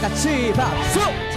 같이 박수!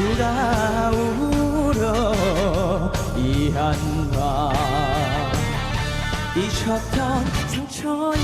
그가 울어 이 한밤. 잊혔던 상처인가?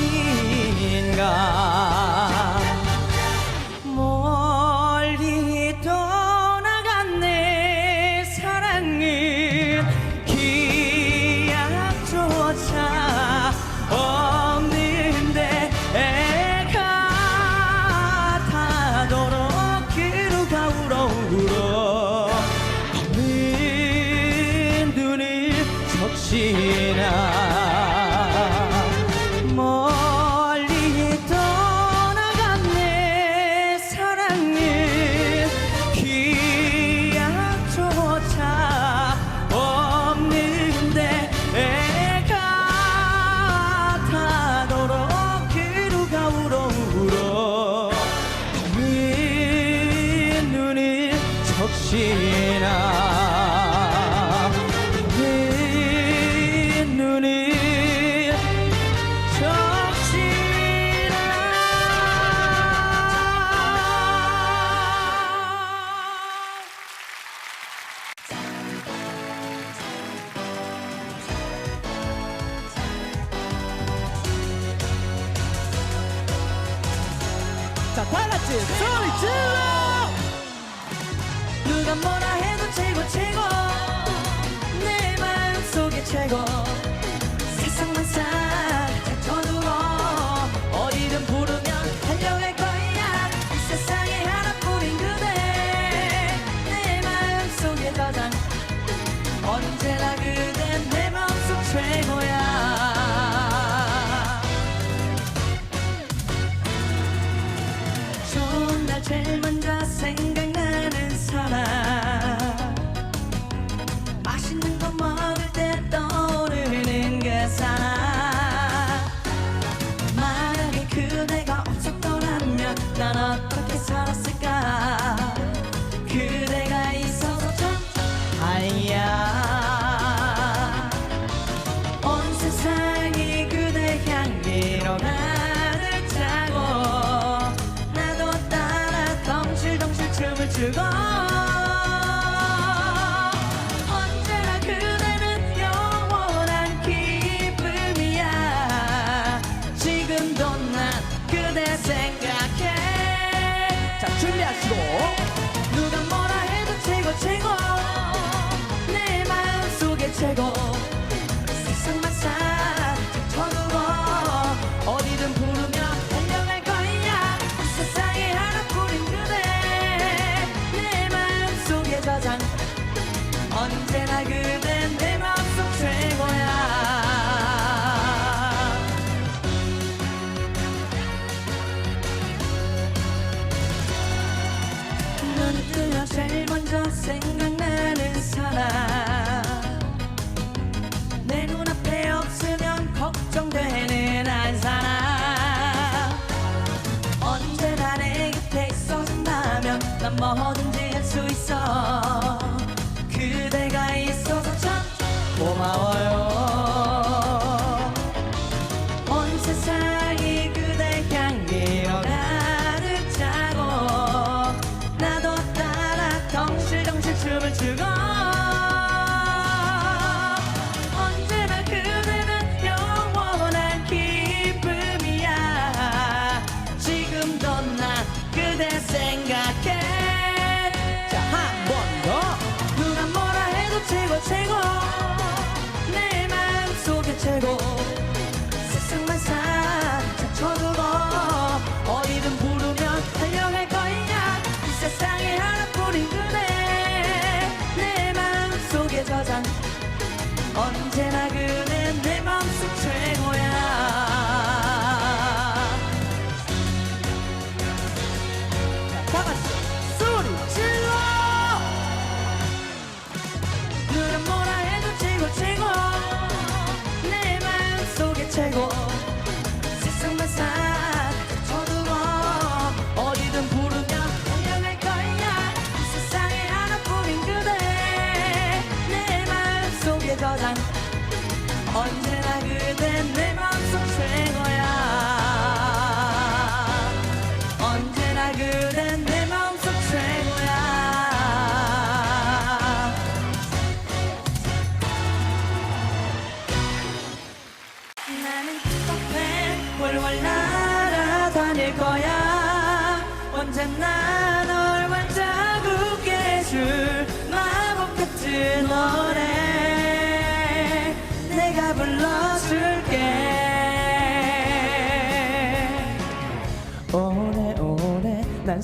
멋진 소리 질러 누가 뭐라 해도 최고 최고. 내 마음속에 최고. 뭐든지 할 수 있어.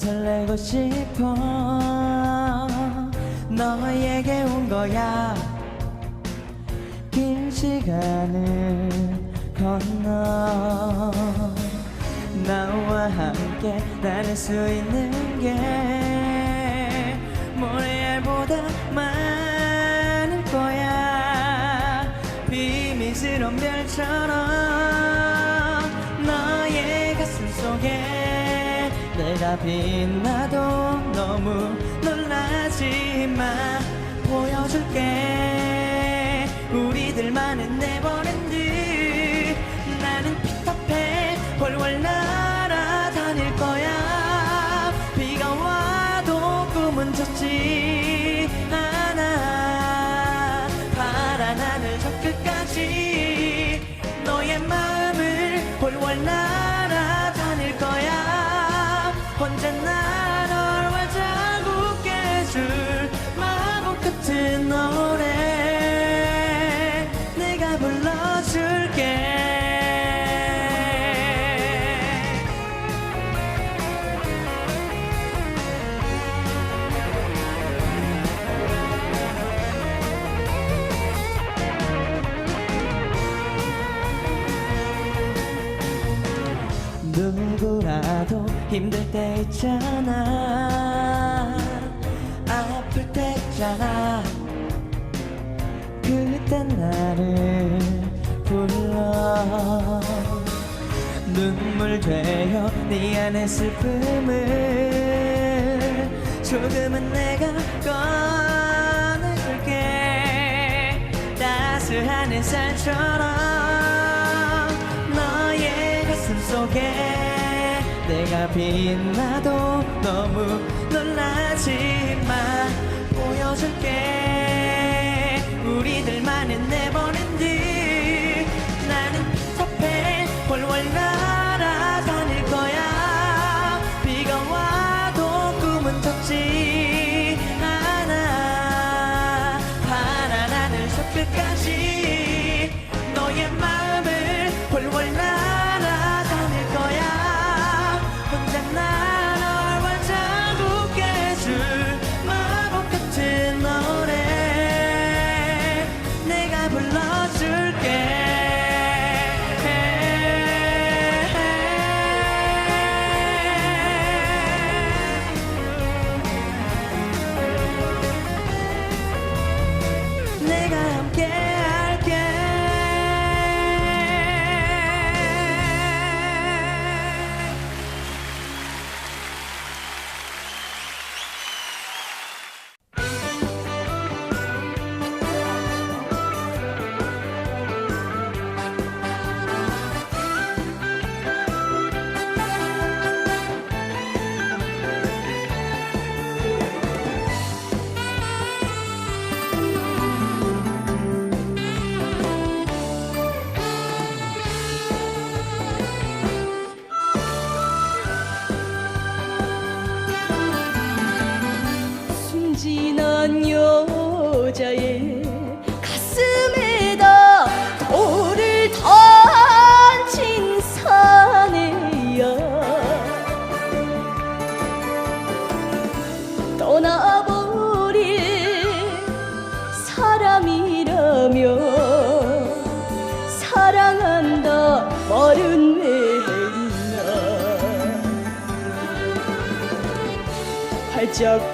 설레고 싶어. 너에게 온 거야. 긴 시간을 건너. 나와 함께 나눌 수 있는 게 모래알보다 많을 거야. 비밀스런 별처럼 빛나도 너무 놀라지 마. 보여줄게. 우리들만은 내버린 듯. 나는 피터팬 월월 날아다닐 거야. 비가 와도 꿈은 좋지 않아. 파란 하늘 저 끝까지. 너의 마음을 월월 날 때 있잖아. 아플 때 있잖아. 그때 나를 불러. 눈물 되어 네 안의 슬픔을 조금은 내가 꺼내줄게. 따스한 햇살처럼 너의 가슴 속에 내가 빛나도 너무 놀라지 마. 보여줄게. 우리들만의 네 내버랜드 나는 피터팬 홀월라 Yeah.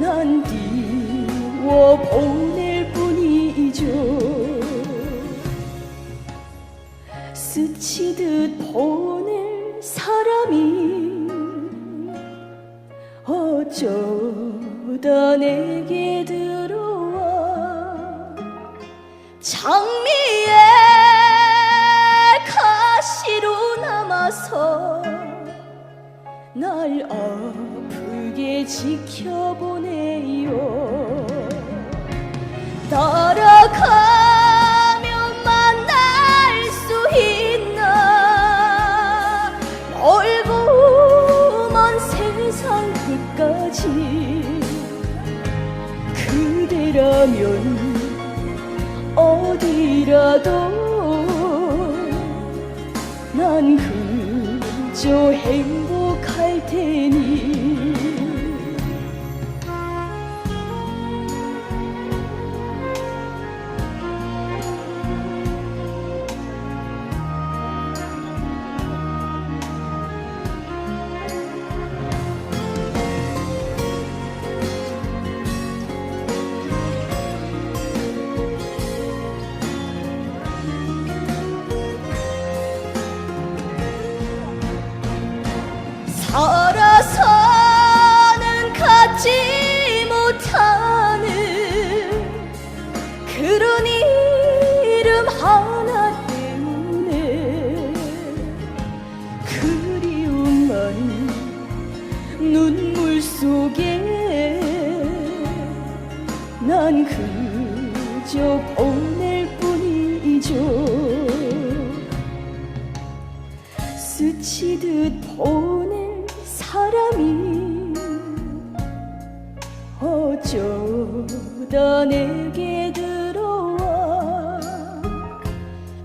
난뒤워 보낼 뿐이죠 스치듯 보낼 사람이 어쩌다 내게 들어와 장미에 가시로 남아서 날 어. 함께 지켜보내요. 걸어가면 만날 수 있나 멀고 먼 세상 끝까지 그대라면 어디라도 난 그저 행복할 테니 好。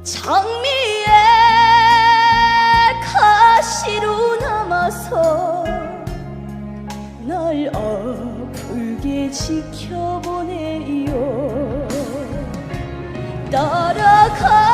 장미의 가시로 남아서 날 아프게 지켜보네요. 따라가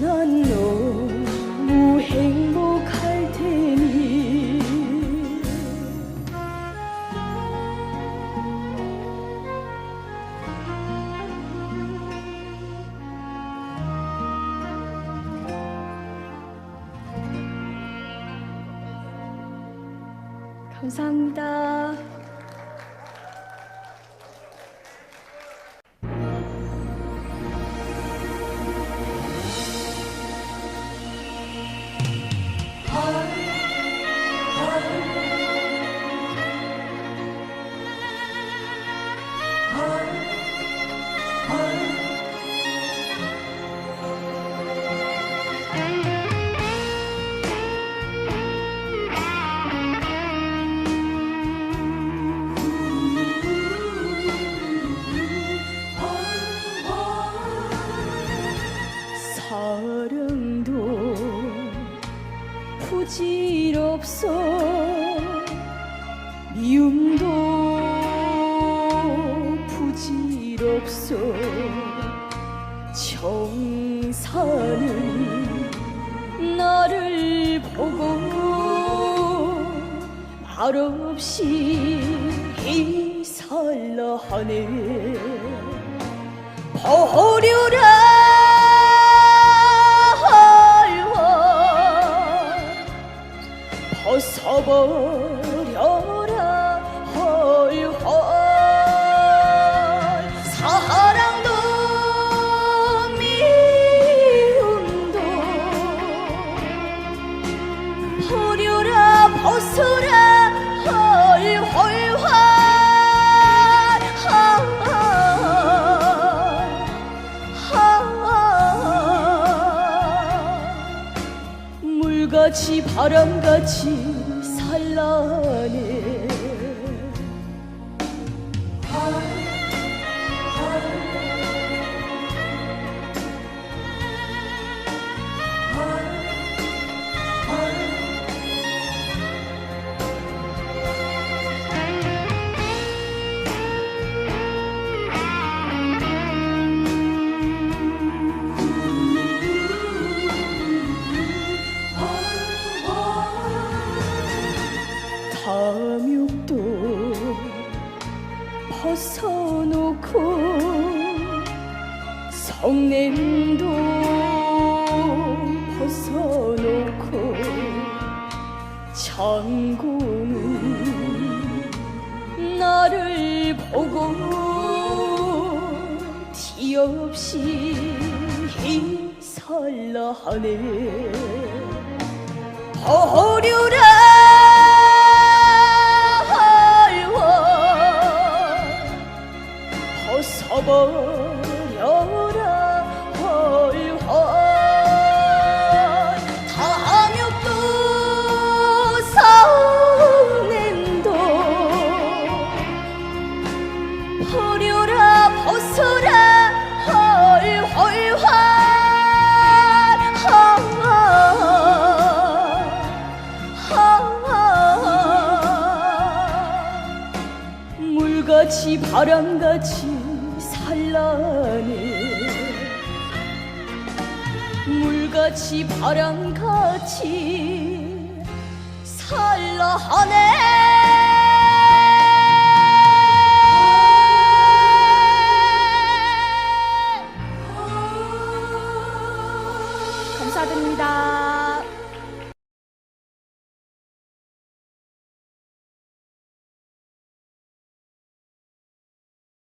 난너 힘살라 하네 버려라 헐헐 벗어버려라 헐헐 사랑도 미움도 버려라 벗어라 물같이 바람같이 산란 장고는 나를 보고 티 없이 힘살라 하네. 버려라 벗어버 바람같이 산란해 물같이 바람같이 살라하